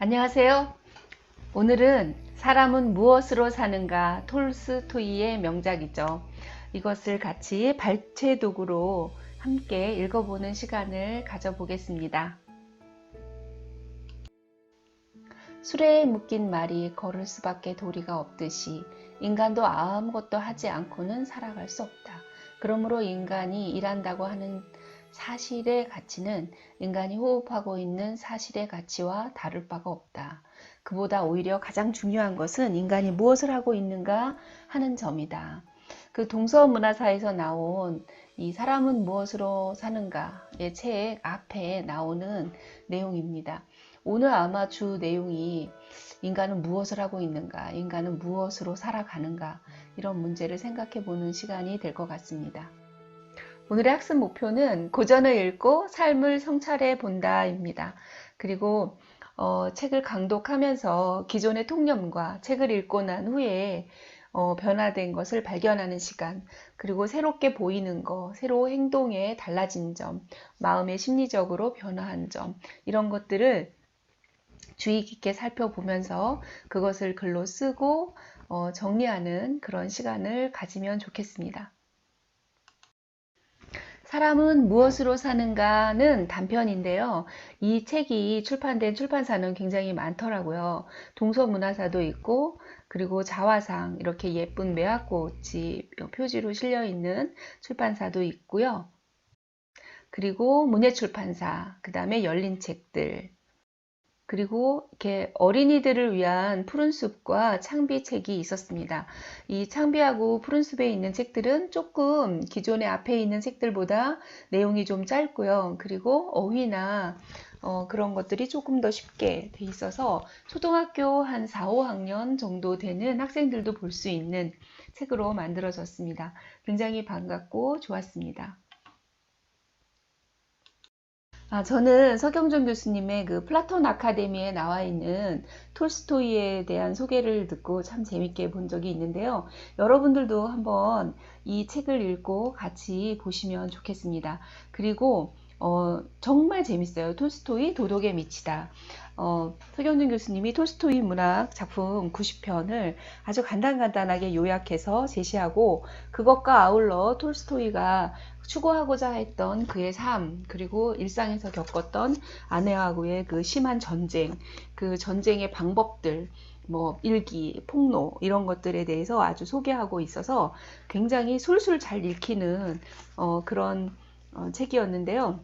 안녕하세요. 오늘은 사람은 무엇으로 사는가 톨스토이의 명작이죠. 이것을 같이 발췌 도구로 함께 읽어보는 시간을 가져보겠습니다. 수레에 묶인 말이 걸을 수밖에 도리가 없듯이 인간도 아무것도 하지 않고는 살아갈 수 없다. 그러므로 인간이 일한다고 하는 사실의 가치는 인간이 호흡하고 있는 사실의 가치와 다를 바가 없다. 그보다 오히려 가장 중요한 것은 인간이 무엇을 하고 있는가 하는 점이다. 그 동서문화사에서 나온 이 사람은 무엇으로 사는가의 책 앞에 나오는 내용입니다. 오늘 아마 주 내용이 인간은 무엇을 하고 있는가, 인간은 무엇으로 살아가는가, 이런 문제를 생각해 보는 시간이 될 것 같습니다. 오늘의 학습 목표는 고전을 읽고 삶을 성찰해 본다입니다. 그리고 어, 책을 강독하면서 기존의 통념과 책을 읽고 난 후에 어, 변화된 것을 발견하는 시간, 그리고 새롭게 보이는 것, 새로 행동에 달라진 점, 마음의 심리적으로 변화한 점, 이런 것들을 주의 깊게 살펴보면서 그것을 글로 쓰고 어, 정리하는 그런 시간을 가지면 좋겠습니다. 사람은 무엇으로 사는가는 단편인데요. 이 책이 출판된 출판사는 굉장히 많더라고요. 동서문화사도 있고, 그리고 자화상, 이렇게 예쁜 매화꽃이 표지로 실려 있는 출판사도 있고요. 그리고 문예출판사, 그 다음에 열린 책들, 그리고 이렇게 어린이들을 위한 푸른숲과 창비 책이 있었습니다. 이 창비하고 푸른숲에 있는 책들은 조금 기존의 앞에 있는 책들보다 내용이 좀 짧고요. 그리고 어휘나 어, 그런 것들이 조금 더 쉽게 돼 있어서 초등학교 한 4, 5학년 정도 되는 학생들도 볼 수 있는 책으로 만들어졌습니다. 굉장히 반갑고 좋았습니다. 아, 저는 서경준 교수님의 그 플라톤 아카데미에 나와 있는 톨스토이에 대한 소개를 듣고 참 재밌게 본 적이 있는데요. 여러분들도 한번 이 책을 읽고 같이 보시면 좋겠습니다. 그리고 어, 정말 재밌어요. 톨스토이 도덕에 미치다. 어, 서경준 교수님이 톨스토이 문학 작품 90편을 아주 간단간단하게 요약해서 제시하고 그것과 아울러 톨스토이가 추구하고자 했던 그의 삶, 그리고 일상에서 겪었던 아내하고의 그 심한 전쟁, 그 전쟁의 방법들, 뭐 일기, 폭로 이런 것들에 대해서 아주 소개하고 있어서 굉장히 술술 잘 읽히는 어, 그런 어, 책이었는데요.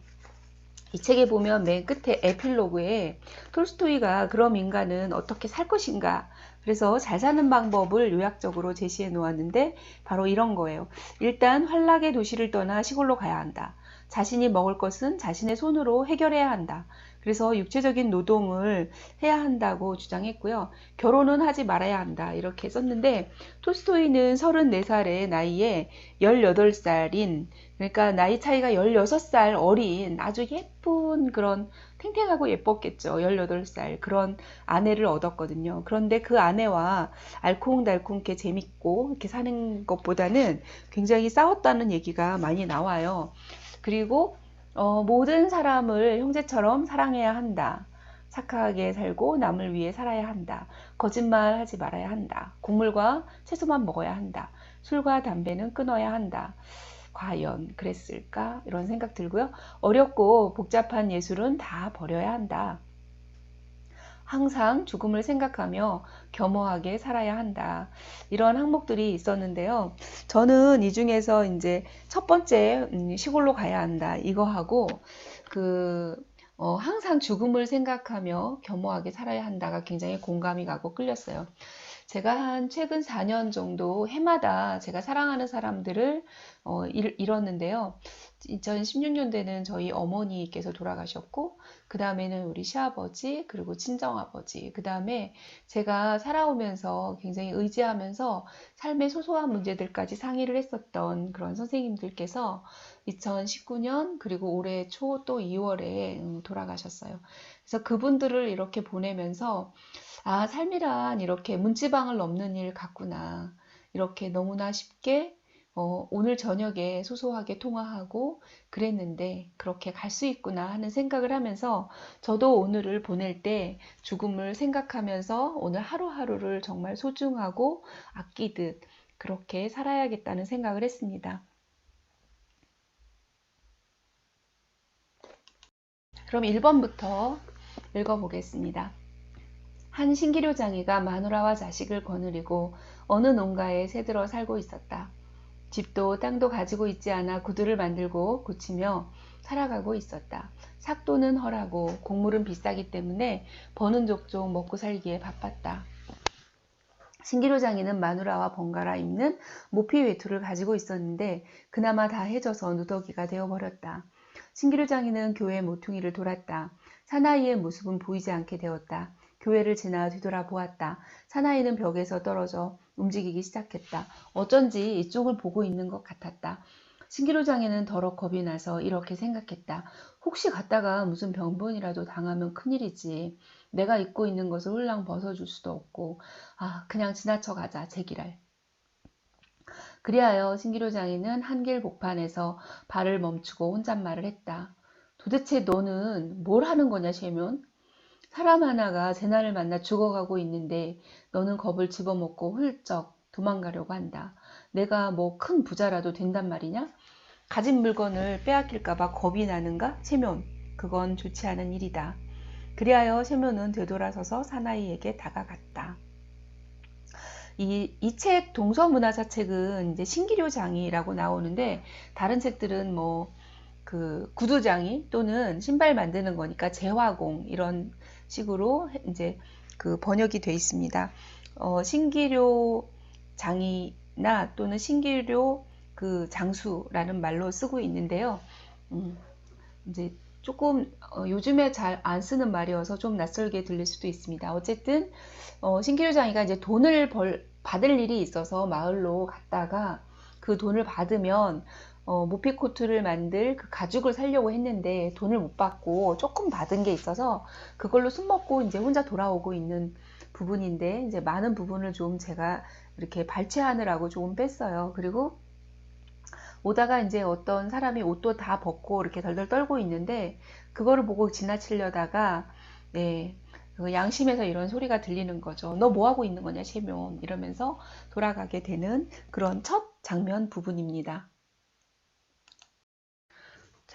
이 책에 보면 맨 끝에 에필로그에 톨스토이가 그럼 인간은 어떻게 살 것인가 그래서 잘 사는 방법을 요약적으로 제시해 놓았는데 바로 이런 거예요. 일단 환락의 도시를 떠나 시골로 가야 한다. 자신이 먹을 것은 자신의 손으로 해결해야 한다. 그래서 육체적인 노동을 해야 한다고 주장했고요. 결혼은 하지 말아야 한다. 이렇게 썼는데 톨스토이는 34살의 나이에 18살인 그러니까 나이 차이가 16살 어린 아주 예쁜 그런 탱탱하고 예뻤겠죠. 18살 그런 아내를 얻었거든요. 그런데 그 아내와 알콩달콩 게 재밌고 이렇게 사는 것보다는 굉장히 싸웠다는 얘기가 많이 나와요. 그리고 어, 모든 사람을 형제처럼 사랑해야 한다. 착하게 살고 남을 위해 살아야 한다. 거짓말 하지 말아야 한다. 곡물과 채소만 먹어야 한다. 술과 담배는 끊어야 한다. 과연 그랬을까? 이런 생각 들고요. 어렵고 복잡한 예술은 다 버려야 한다. 항상 죽음을 생각하며 겸허하게 살아야 한다. 이런 항목들이 있었는데요. 저는 이 중에서 이제 첫 번째 음, 시골로 가야 한다. 이거 하고 그 어, 항상 죽음을 생각하며 겸허하게 살아야 한다가 굉장히 공감이 가고 끌렸어요. 제가 한 최근 4년 정도 해마다 제가 사랑하는 사람들을 어, 잃었는데요. 2016년대는 저희 어머니께서 돌아가셨고, 그 다음에는 우리 시아버지, 그리고 친정아버지, 그 다음에 제가 살아오면서 굉장히 의지하면서 삶의 소소한 문제들까지 상의를 했었던 그런 선생님들께서 2019년, 그리고 올해 초 또 2월에 음, 돌아가셨어요. 그래서 그분들을 이렇게 보내면서, 아, 삶이란 이렇게 문지방을 넘는 일 같구나. 이렇게 너무나 쉽게 어, 오늘 저녁에 소소하게 통화하고 그랬는데 그렇게 갈 수 있구나 하는 생각을 하면서 저도 오늘을 보낼 때 죽음을 생각하면서 오늘 하루하루를 정말 소중하고 아끼듯 그렇게 살아야겠다는 생각을 했습니다. 그럼 1번부터 읽어보겠습니다. 한 신기료 장이가 마누라와 자식을 거느리고 어느 농가에 새들어 살고 있었다. 집도 땅도 가지고 있지 않아 구두를 만들고 고치며 살아가고 있었다. 삭도는 헐하고 곡물은 비싸기 때문에 버는 족족 먹고 살기에 바빴다. 신기로장이는 마누라와 번갈아 입는 모피 외투를 가지고 있었는데 그나마 다 해져서 누더기가 되어버렸다. 신기루장이는 교회 모퉁이를 돌았다. 사나이의 모습은 보이지 않게 되었다. 교회를 지나 뒤돌아보았다. 사나이는 벽에서 떨어져 움직이기 시작했다. 어쩐지 이쪽을 보고 있는 것 같았다. 신기루장에는 더러 겁이 나서 이렇게 생각했다. 혹시 갔다가 무슨 병본이라도 당하면 큰일이지. 내가 입고 있는 것을 홀랑 벗어줄 수도 없고, 아, 그냥 지나쳐 가자, 제기랄. 그리하여 신기루 장인은 한길 복판에서 발을 멈추고 혼잣말을 했다. 도대체 너는 뭘 하는 거냐, 셰면? 사람 하나가 재난을 만나 죽어가고 있는데 너는 겁을 집어먹고 훌쩍 도망가려고 한다. 내가 뭐 큰 부자라도 된단 말이냐? 가진 물건을 빼앗길까봐 겁이 나는가? 세면, 그건 좋지 않은 일이다. 그리하여 세면은 되돌아서서 사나이에게 다가갔다. 이, 이책 동서문화사 책은 이제 신기료 장이라고 나오는데 다른 책들은 뭐 그 구두장이 또는 신발 만드는 거니까 재화공 이런 식으로 이제 그 번역이 돼 있습니다. 어, 신기료 장이나 또는 신기료 그 장수라는 말로 쓰고 있는데요. 음, 이제 조금 어, 요즘에 잘 안 쓰는 말이어서 좀 낯설게 들릴 수도 있습니다. 어쨌든 어, 신기루장이가 이제 돈을 벌, 받을 일이 있어서 마을로 갔다가 그 돈을 받으면 어, 모피 코트를 만들 그 가죽을 살려고 했는데 돈을 못 받고 조금 받은 게 있어서 그걸로 숨 먹고 이제 혼자 돌아오고 있는 부분인데 이제 많은 부분을 좀 제가 이렇게 발췌하느라고 조금 뺐어요. 그리고 오다가 이제 어떤 사람이 옷도 다 벗고 이렇게 덜덜 떨고 있는데 그거를 보고 지나치려다가 네, 그 양심에서 이런 소리가 들리는 거죠. 너 뭐 하고 있는 거냐, 세면 이러면서 돌아가게 되는 그런 첫 장면 부분입니다.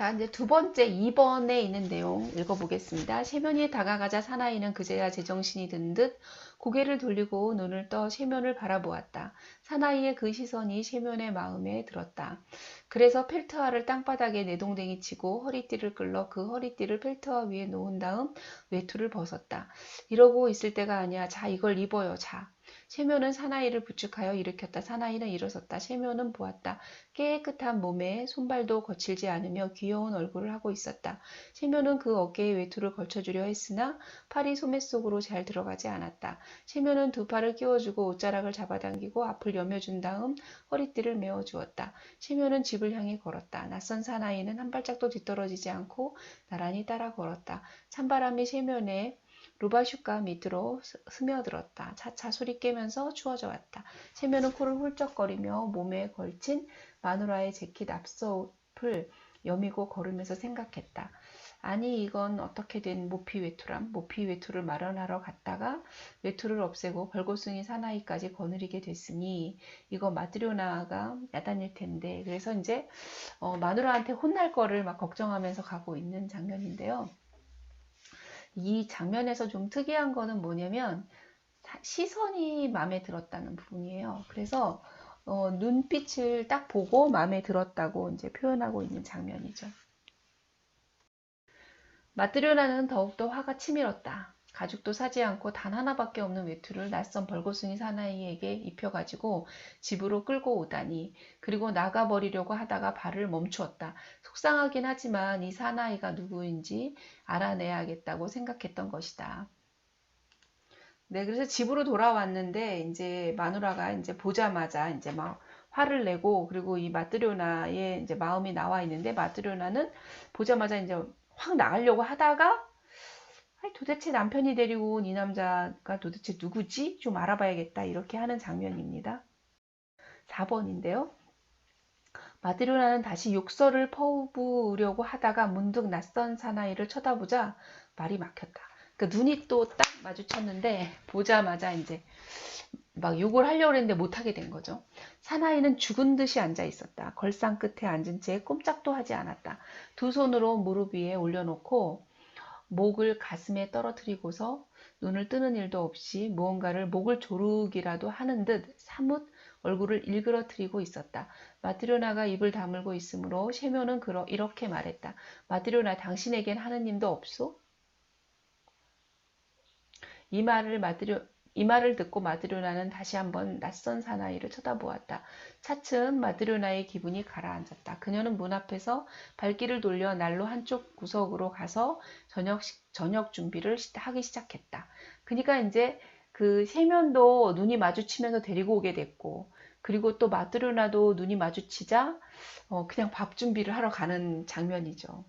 자, 이제 두 번째 2번에 있는 내용 읽어보겠습니다. 세면이 다가가자 사나이는 그제야 제정신이 든 듯 고개를 돌리고 눈을 떠 세면을 바라보았다. 사나이의 그 시선이 세면의 마음에 들었다. 그래서 펠트화를 땅바닥에 내동댕이 치고 허리띠를 끌러 그 허리띠를 펠트화 위에 놓은 다음 외투를 벗었다. 이러고 있을 때가 아니야. 자, 이걸 입어요. 자. 세면은 사나이를 부축하여 일으켰다. 사나이는 일어섰다. 세면은 보았다. 깨끗한 몸에 손발도 거칠지 않으며 귀여운 얼굴을 하고 있었다. 세면은 그 어깨에 외투를 걸쳐주려 했으나 팔이 소매 속으로 잘 들어가지 않았다. 세면은 두 팔을 끼워주고 옷자락을 잡아당기고 앞을 여며준 다음 허리띠를 메어주었다. 세면은 집을 향해 걸었다. 낯선 사나이는 한 발짝도 뒤떨어지지 않고 나란히 따라 걸었다. 찬바람이 세면에 루바슈가 밑으로 스며들었다. 차차 소리 깨면서 추워져 왔다. 세면은 코를 훌쩍거리며 몸에 걸친 마누라의 재킷 앞서옷을 여미고 걸으면서 생각했다. 아니 이건 어떻게 된 모피 외투람? 모피 외투를 마련하러 갔다가 외투를 없애고 벌고숭이 사나이까지 거느리게 됐으니 이거 마트리오나가 야단일 텐데 그래서 이제 어, 마누라한테 혼날 거를 막 걱정하면서 가고 있는 장면인데요. 이 장면에서 좀 특이한 거는 뭐냐면 시선이 마음에 들었다는 부분이에요. 그래서 어, 눈빛을 딱 보고 마음에 들었다고 이제 표현하고 있는 장면이죠. 마트리오나는 더욱더 화가 치밀었다. 가죽도 사지 않고 단 하나밖에 없는 외투를 낯선 벌거숭이 사나이에게 입혀가지고 집으로 끌고 오다니 그리고 나가버리려고 하다가 발을 멈추었다. 속상하긴 하지만 이 사나이가 누구인지 알아내야겠다고 생각했던 것이다. 네, 그래서 집으로 돌아왔는데 이제 마누라가 이제 보자마자 이제 막 화를 내고 그리고 이 마트리오나의 이제 마음이 나와 있는데 마트리오나는 보자마자 이제 확 나가려고 하다가 아니, 도대체 남편이 데리고 온 이 남자가 도대체 누구지? 좀 알아봐야겠다. 이렇게 하는 장면입니다. 4번인데요. 마드리오나는 다시 욕설을 퍼부으려고 하다가 문득 낯선 사나이를 쳐다보자 말이 막혔다. 그 눈이 또 딱 마주쳤는데 보자마자 이제 막 욕을 하려고 했는데 못하게 된 거죠. 사나이는 죽은 듯이 앉아 있었다. 걸상 끝에 앉은 채 꼼짝도 하지 않았다. 두 손으로 무릎 위에 올려놓고 목을 가슴에 떨어뜨리고서 눈을 뜨는 일도 없이 무언가를 목을 조르기라도 하는 듯 사뭇 얼굴을 일그러뜨리고 있었다. 마트리오나가 입을 다물고 있으므로 셰묘는 그러, 이렇게 말했다. 마트리오나 당신에겐 하느님도 없소? 이 말을 마트리오 이 말을 듣고 마드리오나는 다시 한번 낯선 사나이를 쳐다보았다. 차츰 마드리오나의 기분이 가라앉았다. 그녀는 문 앞에서 발길을 돌려 난로 한쪽 구석으로 가서 저녁 저녁 준비를 하기 시작했다. 그러니까 이제 그 세면도 눈이 마주치면서 데리고 오게 됐고 그리고 또 마드리오나도 눈이 마주치자 어, 그냥 밥 준비를 하러 가는 장면이죠.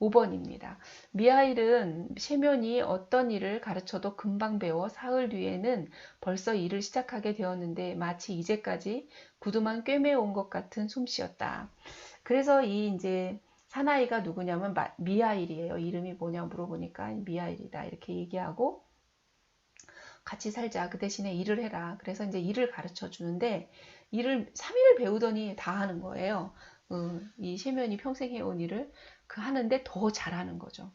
5번입니다. 미하일은 세면이 어떤 일을 가르쳐도 금방 배워 사흘 뒤에는 벌써 일을 시작하게 되었는데 마치 이제까지 구두만 꿰매온 것 같은 솜씨였다. 그래서 이 이제 사나이가 누구냐면 미하일이에요. 이름이 뭐냐 물어보니까 미하일이다 이렇게 얘기하고 같이 살자. 그 대신에 일을 해라. 그래서 이제 일을 가르쳐 주는데 일을 3일을 배우더니 다 하는 거예요. 어, 이 세면이 평생 해온 일을 그 하는데 더 잘하는 거죠.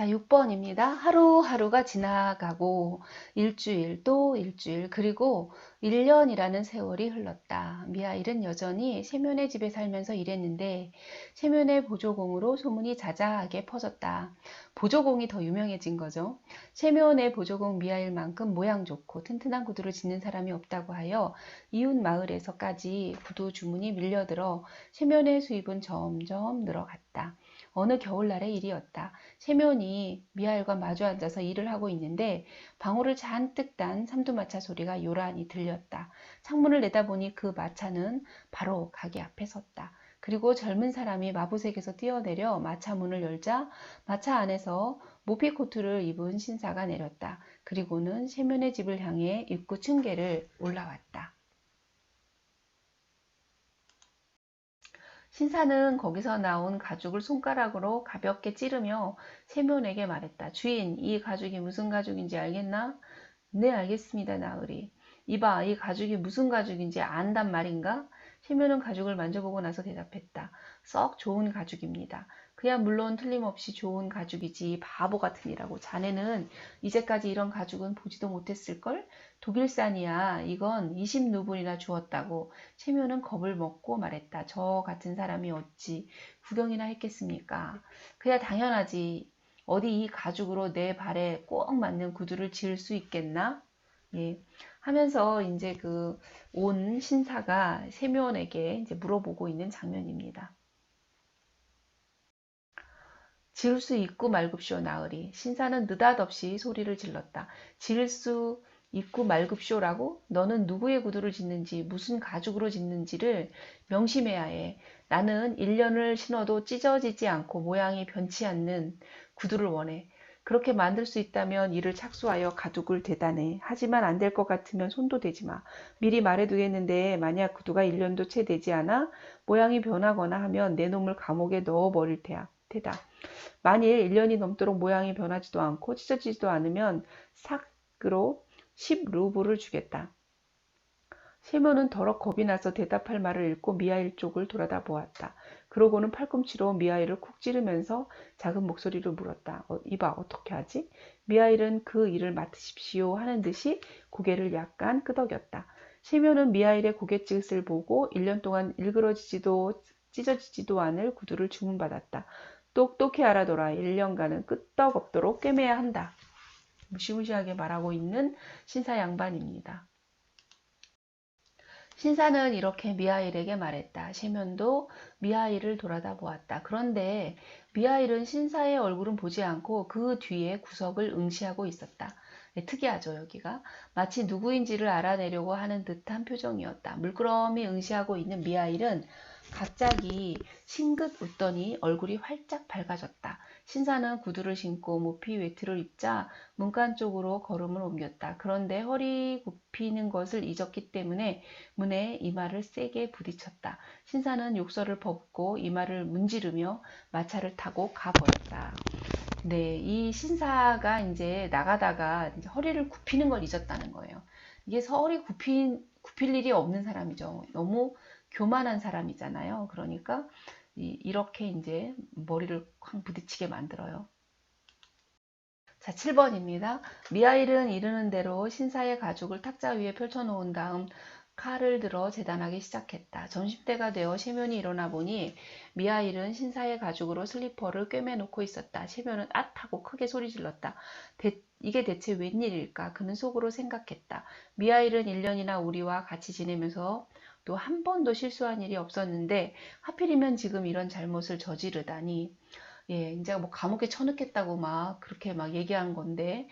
자, 6번입니다. 하루하루가 지나가고 일주일 또 일주일 그리고 1년이라는 세월이 흘렀다. 미아일은 여전히 세면의 집에 살면서 일했는데 세면의 보조공으로 소문이 자자하게 퍼졌다. 보조공이 더 유명해진 거죠. 세면의 보조공 미아일만큼 모양 좋고 튼튼한 구두를 짓는 사람이 없다고 하여 이웃 마을에서까지 구두 주문이 밀려들어 세면의 수입은 점점 늘어갔다. 어느 겨울날의 일이었다. 세면이 미하엘과 마주 앉아서 일을 하고 있는데 방울을 잔뜩 딴 삼두마차 소리가 요란히 들렸다. 창문을 내다보니 그 마차는 바로 가게 앞에 섰다. 그리고 젊은 사람이 마부색에서 뛰어내려 마차 문을 열자 마차 안에서 모피 코트를 입은 신사가 내렸다. 그리고는 세면의 집을 향해 입구 층계를 올라왔다. 신사는 거기서 나온 가죽을 손가락으로 가볍게 찌르며 세면에게 말했다. 주인, 이 가죽이 무슨 가죽인지 알겠나? 네, 알겠습니다, 나으리. 이봐, 이 가죽이 무슨 가죽인지 안단 말인가? 세면은 가죽을 만져보고 나서 대답했다. 썩 좋은 가죽입니다. 그야 물론 틀림없이 좋은 가죽이지 바보 같으니라고 자네는 이제까지 이런 가죽은 보지도 못했을걸? 독일산이야. 이건 20루블이나 주었다고 체면은 겁을 먹고 말했다. 저 같은 사람이 어찌 구경이나 했겠습니까? 그야 당연하지. 어디 이 가죽으로 내 발에 꼭 맞는 구두를 지을 수 있겠나? 예. 하면서 이제 그 온 신사가 세면에게 이제 물어보고 있는 장면입니다. 지을 수 있고 말급쇼 나으리. 신사는 느닷없이 소리를 질렀다. 지을 수 있고 말급쇼라고? 너는 누구의 구두를 짓는지 무슨 가죽으로 짓는지를 명심해야 해. 나는 1년을 신어도 찢어지지 않고 모양이 변치 않는 구두를 원해. 그렇게 만들 수 있다면 이를 착수하여 가죽을 대단해. 하지만 안 될 것 같으면 손도 대지 마. 미리 말해두겠는데 만약 구두가 1년도 채 되지 않아 모양이 변하거나 하면 내 놈을 감옥에 넣어버릴 테야. 테다. 만일 1년이 넘도록 모양이 변하지도 않고 찢어지지도 않으면 삭으로 10루블을 주겠다. 세모는 더러 겁이 나서 대답할 말을 잃고 미하일 쪽을 돌아다 보았다. 그러고는 팔꿈치로 미하일을 쿡 찌르면서 작은 목소리로 물었다. 어, 이봐 어떻게 하지? 미하일은 그 일을 맡으십시오 하는 듯이 고개를 약간 끄덕였다. 세면은 미하일의 고갯짓을 보고 1년 동안 일그러지지도 찢어지지도 않을 구두를 주문받았다. 똑똑히 알아둬라. 1년간은 끄떡없도록 꿰매야 한다. 무시무시하게 말하고 있는 신사 양반입니다. 신사는 이렇게 미하일에게 말했다. 세면도 미하일을 돌아다 보았다. 그런데 미하일은 신사의 얼굴은 보지 않고 그 뒤에 구석을 응시하고 있었다. 네, 특이하죠, 여기가. 마치 누구인지를 알아내려고 하는 듯한 표정이었다. 물끄러미 응시하고 있는 미하일은 갑자기 싱긋 웃더니 얼굴이 활짝 밝아졌다. 신사는 구두를 신고 모피 외투를 입자 문간 쪽으로 걸음을 옮겼다. 그런데 허리 굽히는 것을 잊었기 때문에 문에 이마를 세게 부딪혔다. 신사는 욕설을 벗고 이마를 문지르며 마차를 타고 가버렸다. 네, 이 신사가 이제 나가다가 이제 허리를 굽히는 걸 잊었다는 거예요. 이게 허리 굽힌, 굽힐 일이 없는 사람이죠. 너무 교만한 사람이잖아요. 그러니까 이, 렇게 이제 머리를 쾅 부딪히게 만들어요. 자, 7번입니다. 미하일은 이르는 대로 신사의 가죽을 탁자 위에 펼쳐놓은 다음 칼을 들어 재단하기 시작했다. 점심때가 되어 세면이 일어나 보니 미하일은 신사의 가죽으로 슬리퍼를 꿰매놓고 있었다. 세면은 앗 하고 크게 소리 질렀다. 대, 이게 대체 웬일일까? 그는 속으로 생각했다. 미하일은 1년이나 우리와 같이 지내면서 또 한 번도 실수한 일이 없었는데 하필이면 지금 이런 잘못을 저지르다니 예, 이제 뭐 감옥에 쳐넣겠다고 막 그렇게 막 얘기한 건데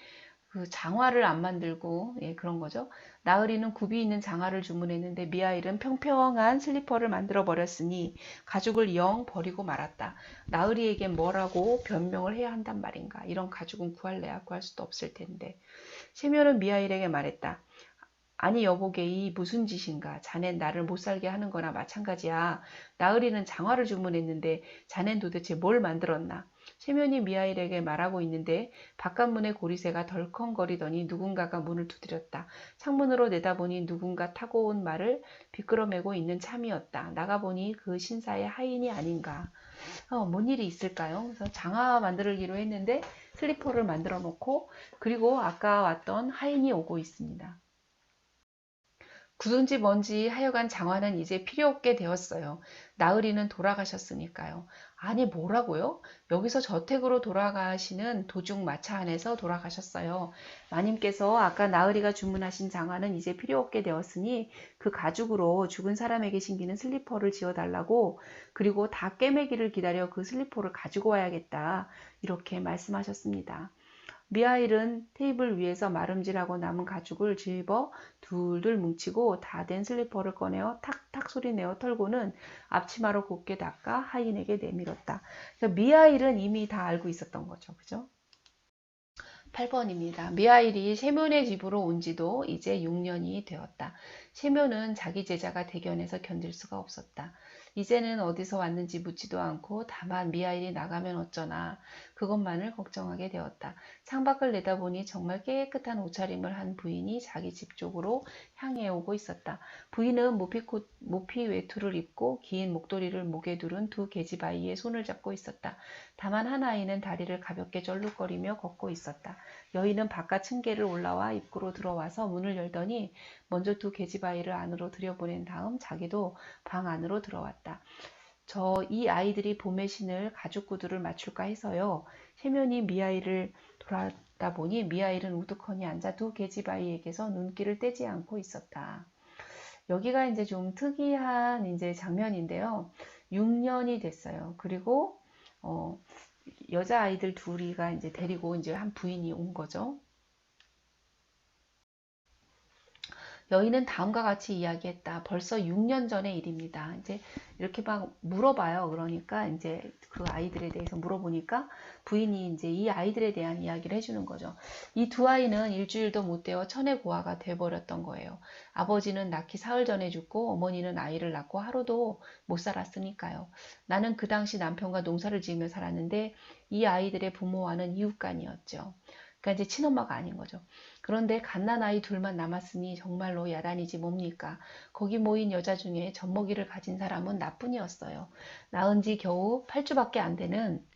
그 장화를 안 만들고 예, 그런 거죠. 나으리는 굽이 있는 장화를 주문했는데 미아일은 평평한 슬리퍼를 만들어 버렸으니 가죽을 영 버리고 말았다. 나으리에게 뭐라고 변명을 해야 한단 말인가. 이런 가죽은 구할래야 구할 수도 없을 텐데. 시면은 미아일에게 말했다. 아니 여보게 이 무슨 짓인가 자넨 나를 못살게 하는 거나 마찬가지야 나으리는 장화를 주문했는데 자넨 도대체 뭘 만들었나 세면이 미하일에게 말하고 있는데 바깥문의 고리새가 덜컹거리더니 누군가가 문을 두드렸다. 창문으로 내다보니 누군가 타고 온 말을 비끄러매고 있는 참이었다. 나가보니 그 신사의 하인이 아닌가. 어, 뭔 일이 있을까요? 그래서 장화 만들기로 했는데 슬리퍼를 만들어 놓고 그리고 아까 왔던 하인이 오고 있습니다. 굳은지 뭔지 하여간 장화는 이제 필요 없게 되었어요. 나으리는 돌아가셨으니까요. 아니 뭐라고요? 여기서 저택으로 돌아가시는 도중 마차 안에서 돌아가셨어요. 마님께서 아까 나으리가 주문하신 장화는 이제 필요 없게 되었으니 그 가죽으로 죽은 사람에게 신기는 슬리퍼를 지어달라고 그리고 다 깨매기를 기다려 그 슬리퍼를 가지고 와야겠다. 이렇게 말씀하셨습니다. 미하일은 테이블 위에서 마름질하고 남은 가죽을 집어 둘둘 뭉치고 다 된 슬리퍼를 꺼내어 탁탁 소리내어 털고는 앞치마로 곱게 닦아 하인에게 내밀었다. 미하일은 이미 다 알고 있었던 거죠. 그죠? 8번입니다. 미하일이 세면의 집으로 온 지도 이제 6년이 되었다. 세면은 자기 제자가 대견해서 견딜 수가 없었다. 이제는 어디서 왔는지 묻지도 않고 다만 미아일이 나가면 어쩌나 그것만을 걱정하게 되었다. 창밖을 내다보니 정말 깨끗한 옷차림을 한 부인이 자기 집 쪽으로 향해 오고 있었다. 부인은 모피 코, 모피 외투를 입고 긴 목도리를 목에 두른 두 계집아이의 손을 잡고 있었다. 다만 한 아이는 다리를 가볍게 절룩거리며 걷고 있었다. 여인은 바깥 층계를 올라와 입구로 들어와서 문을 열더니 먼저 두 계집아이를 안으로 들여보낸 다음 자기도 방 안으로 들어왔다. 저 이 아이들이 봄의 신을 가죽 구두를 맞출까 해서요. 세면이 미아이를 돌아다 보니 미아이는 우두커니 앉아 두 계집아이에게서 눈길을 떼지 않고 있었다. 여기가 이제 좀 특이한 이제 장면인데요. 6년이 됐어요. 그리고 어, 여자 아이들 둘이가 이제 데리고 이제 한 부인이 온 거죠. 여인은 다음과 같이 이야기했다. 벌써 6년 전의 일입니다. 이제 이렇게 막 물어봐요. 그러니까 이제 그 아이들에 대해서 물어보니까 부인이 이제 이 아이들에 대한 이야기를 해주는 거죠. 이 두 아이는 일주일도 못 되어 천의 고아가 돼버렸던 거예요. 아버지는 낳기 사흘 전에 죽고 어머니는 아이를 낳고 하루도 못 살았으니까요. 나는 그 당시 남편과 농사를 지으며 살았는데 이 아이들의 부모와는 이웃간이었죠. 그러니까 이제 친엄마가 아닌 거죠. 그런데 갓난 아이 둘만 남았으니 정말로 야단이지 뭡니까? 거기 모인 여자 중에 젖먹이를 가진 사람은 나뿐이었어요. 낳은 지 겨우 8주밖에 안 되는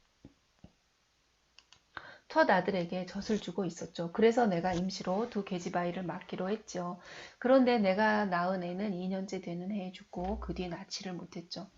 첫 아들에게 젖을 주고 있었죠. 그래서 내가 임시로 두 계집아이를 맡기로 했죠. 그런데 내가 낳은 애는 2년째 되는 해에 죽고 그뒤 낳지를 못했죠.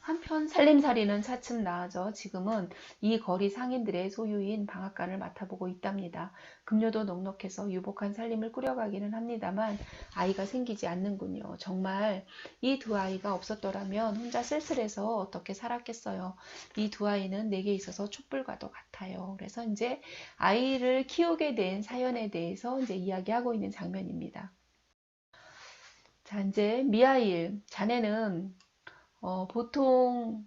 한편 살림살이는 차츰 나아져 지금은 이 거리 상인들의 소유인 방앗간을 맡아보고 있답니다. 급료도 넉넉해서 유복한 살림을 꾸려가기는 합니다만 아이가 생기지 않는군요. 정말 이 두 아이가 없었더라면 혼자 쓸쓸해서 어떻게 살았겠어요. 이 두 아이는 내게 있어서 촛불과도 같아요. 그래서 이제 아이를 키우게 된 사연에 대해서 이제 이야기하고 있는 장면입니다. 자, 이제 미아일, 자네는 어, 보통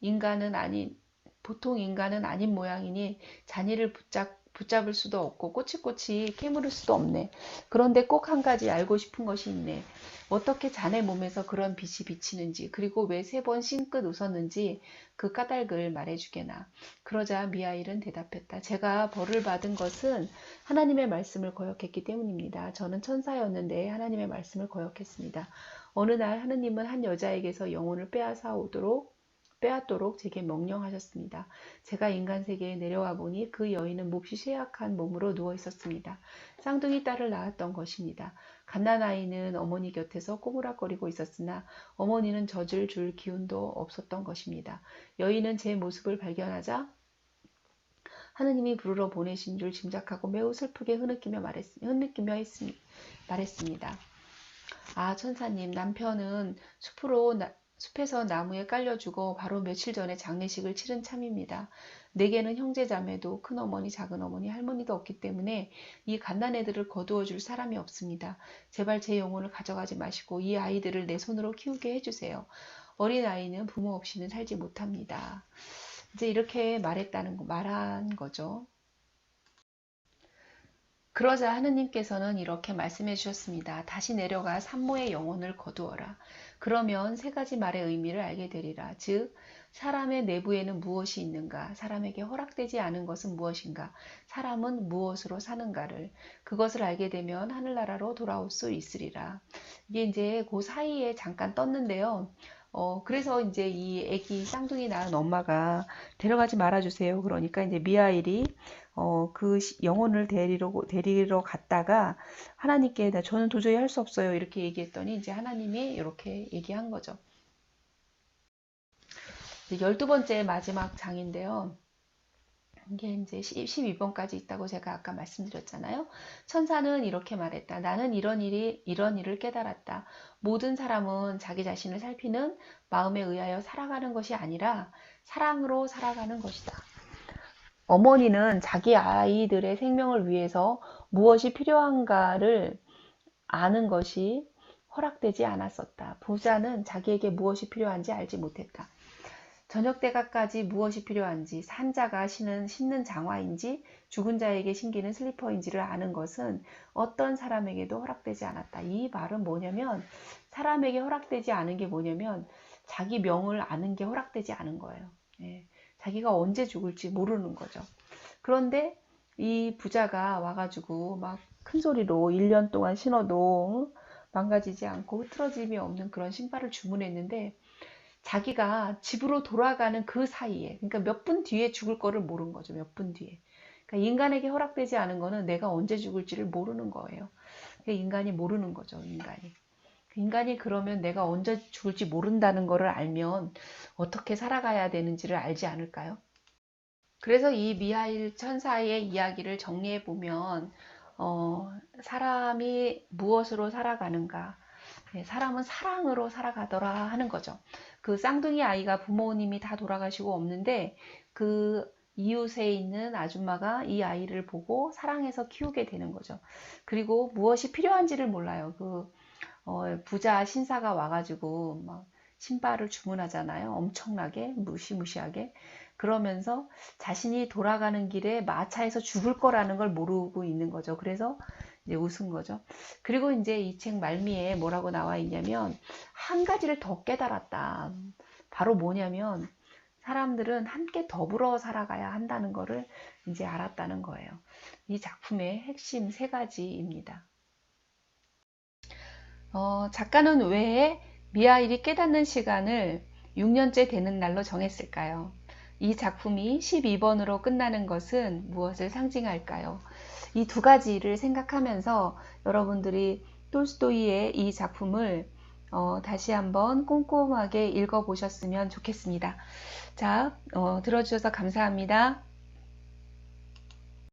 인간은 아닌 보통 인간은 아닌 모양이니 자니를 붙잡, 붙잡을 수도 없고 꼬치꼬치 캐물을 수도 없네. 그런데 꼭 한 가지 알고 싶은 것이 있네. 어떻게 자네 몸에서 그런 빛이 비치는지 그리고 왜 세 번 싱긋 웃었는지 그 까닭을 말해주게나. 그러자 미하일은 대답했다. 제가 벌을 받은 것은 하나님의 말씀을 거역했기 때문입니다. 저는 천사였는데 하나님의 말씀을 거역했습니다. 어느 날 하느님은 한 여자에게서 영혼을 빼앗아 오도록 빼앗도록 제게 명령하셨습니다. 제가 인간 세계에 내려와 보니 그 여인은 몹시 쇠약한 몸으로 누워 있었습니다. 쌍둥이 딸을 낳았던 것입니다. 갓난아이는 어머니 곁에서 꼬부락거리고 있었으나 어머니는 젖을 줄 기운도 없었던 것입니다. 여인은 제 모습을 발견하자 하느님이 부르러 보내신 줄 짐작하고 매우 슬프게 흐느끼며 말했, 흐느끼며 했습, 말했습니다. 아, 천사님, 남편은 숲으로 나, 숲에서 나무에 깔려주고 바로 며칠 전에 장례식을 치른 참입니다. 내게는 형제 자매도 큰어머니, 작은어머니, 할머니도 없기 때문에 이 갓난애들을 거두어 줄 사람이 없습니다. 제발 제 영혼을 가져가지 마시고 이 아이들을 내 손으로 키우게 해주세요. 어린 아이는 부모 없이는 살지 못합니다. 이제 이렇게 말했다는 거, 말한 거죠. 그러자 하느님께서는 이렇게 말씀해 주셨습니다. 다시 내려가 산모의 영혼을 거두어라. 그러면 세 가지 말의 의미를 알게 되리라. 즉, 사람의 내부에는 무엇이 있는가? 사람에게 허락되지 않은 것은 무엇인가? 사람은 무엇으로 사는가를 그것을 알게 되면 하늘나라로 돌아올 수 있으리라. 이게 이제 그 사이에 잠깐 떴는데요. 어, 그래서 이제 이 애기 쌍둥이 낳은 엄마가 데려가지 말아주세요. 그러니까 이제 미아일이 어, 그 영혼을 데리러, 데리러 갔다가 하나님께 저는 도저히 할 수 없어요. 이렇게 얘기했더니 이제 하나님이 이렇게 얘기한 거죠. 열두 번째 마지막 장인데요. 이게 이제 12번까지 있다고 제가 아까 말씀드렸잖아요. 천사는 이렇게 말했다. 나는 이런 일이, 이런 일을 깨달았다. 모든 사람은 자기 자신을 살피는 마음에 의하여 살아가는 것이 아니라 사랑으로 살아가는 것이다. 어머니는 자기 아이들의 생명을 위해서 무엇이 필요한가를 아는 것이 허락되지 않았었다. 부자는 자기에게 무엇이 필요한지 알지 못했다. 저녁 때가까지 무엇이 필요한지, 산자가 신은, 신는 장화인지, 죽은 자에게 신기는 슬리퍼인지를 아는 것은 어떤 사람에게도 허락되지 않았다. 이 말은 뭐냐면, 사람에게 허락되지 않은 게 뭐냐면, 자기 명을 아는 게 허락되지 않은 거예요. 예. 자기가 언제 죽을지 모르는 거죠. 그런데 이 부자가 와가지고 막 큰 소리로 1년 동안 신어도 망가지지 않고 흐트러짐이 없는 그런 신발을 주문했는데 자기가 집으로 돌아가는 그 사이에, 그러니까 몇 분 뒤에 죽을 거를 모르는 거죠. 몇 분 뒤에. 그러니까 인간에게 허락되지 않은 거는 내가 언제 죽을지를 모르는 거예요. 인간이 모르는 거죠. 인간이. 인간이 그러면 내가 언제 죽을지 모른다는 것을 알면 어떻게 살아가야 되는지를 알지 않을까요? 그래서 이 미하일 천사의 이야기를 정리해 보면 어, 사람이 무엇으로 살아가는가 네, 사람은 사랑으로 살아가더라 하는 거죠. 그 쌍둥이 아이가 부모님이 다 돌아가시고 없는데 그 이웃에 있는 아줌마가 이 아이를 보고 사랑해서 키우게 되는 거죠. 그리고 무엇이 필요한지를 몰라요. 그 어, 부자 신사가 와가지고 막 신발을 주문하잖아요. 엄청나게 무시무시하게. 그러면서 자신이 돌아가는 길에 마차에서 죽을 거라는 걸 모르고 있는 거죠. 그래서 이제 웃은 거죠. 그리고 이제 이 책 말미에 뭐라고 나와 있냐면 한 가지를 더 깨달았다. 바로 뭐냐면 사람들은 함께 더불어 살아가야 한다는 것을 이제 알았다는 거예요. 이 작품의 핵심 세 가지입니다. 어, 작가는 왜 미아일이 깨닫는 시간을 6년째 되는 날로 정했을까요? 이 작품이 12번으로 끝나는 것은 무엇을 상징할까요? 이 두 가지를 생각하면서 여러분들이 톨스토이의 이 작품을 어, 다시 한번 꼼꼼하게 읽어보셨으면 좋겠습니다. 자, 어, 들어주셔서 감사합니다.